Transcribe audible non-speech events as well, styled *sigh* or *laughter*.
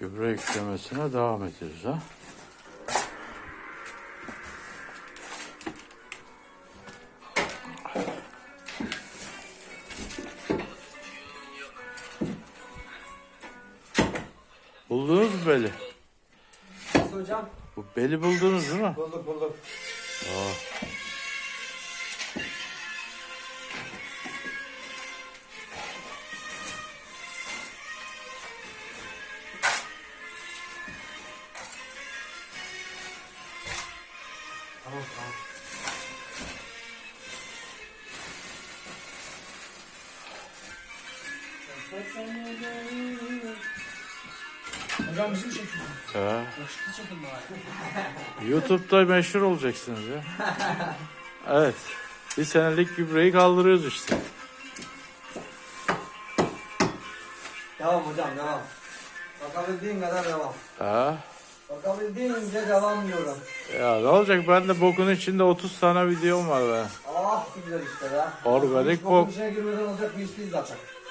Gübre eklemesine devam ediyoruz ha. Buldunuz mu beli? Nasıl hocam? Bu beli buldunuz değil mi? Bulduk bulduk. Tamam tamam. Hocam bizim çekiyorsunuz. He. Yakışıklı çekin bari. *laughs* YouTube'da meşhur olacaksınız ya. Evet. Bir senelik gübreyi kaldırıyoruz işte. Devam hocam devam. Bakabildiğin kadar devam. Ha. Bakabildiğince devam diyorum. Ya ne olacak ben de bokun içinde 30 tane videom var be. Ah güzel işte be. Organik Bokun bok. içine girmeden olacak bir iş değil zaten.